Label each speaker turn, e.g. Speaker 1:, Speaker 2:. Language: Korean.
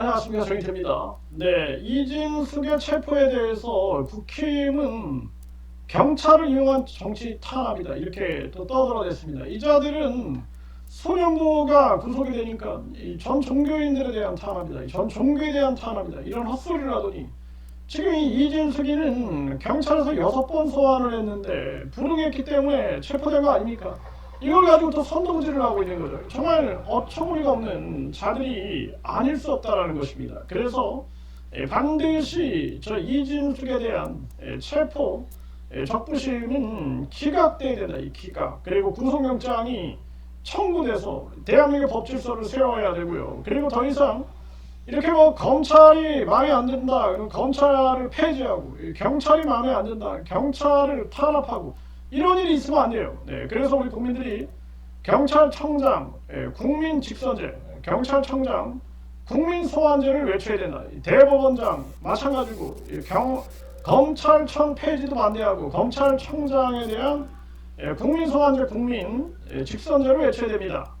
Speaker 1: 안녕하십니까 정인태입니다. 네, 이진숙의 체포에 대해서 국힘은 경찰을 이용한 정치 탄압이다 이렇게 또 떠들어댔습니다. 이 자들은 소년부가 구속이 되니까 이전 종교인들에 대한 탄압이다, 이전 종교에 대한 탄압이다 이런 헛소리를 하더니 지금 이 이진숙이는 경찰에서 여섯 번 소환을 했는데 불응했기 때문에 체포된 거 아닙니까? 이걸 가지고 또 선동질을 하고 있는 거죠. 정말 어처구니가 없는 자들이 아닐 수 없다라는 것입니다. 그래서 예, 반드시 저 이진숙에 대한 예, 체포 예, 적부심은 기각돼야 된다. 이 기각. 그리고 구속영장이 청구돼서 대한민국 법질서를 세워야 되고요. 그리고 더 이상 이렇게 뭐 검찰이 마음에 안 든다. 검찰을 폐지하고 이 경찰이 마음에 안 든다. 경찰을 탄압하고 이런 일이 있으면 안 돼요. 네, 그래서 우리 국민들이 경찰청장 예, 국민 직선제, 경찰청장 국민 소환제를 외쳐야 된다. 이 대법원장 마찬가지고 이경 검찰청 폐지도 반대하고 검찰청장에 대한 예, 국민 소환제 국민 예, 직선제를 외쳐야 됩니다.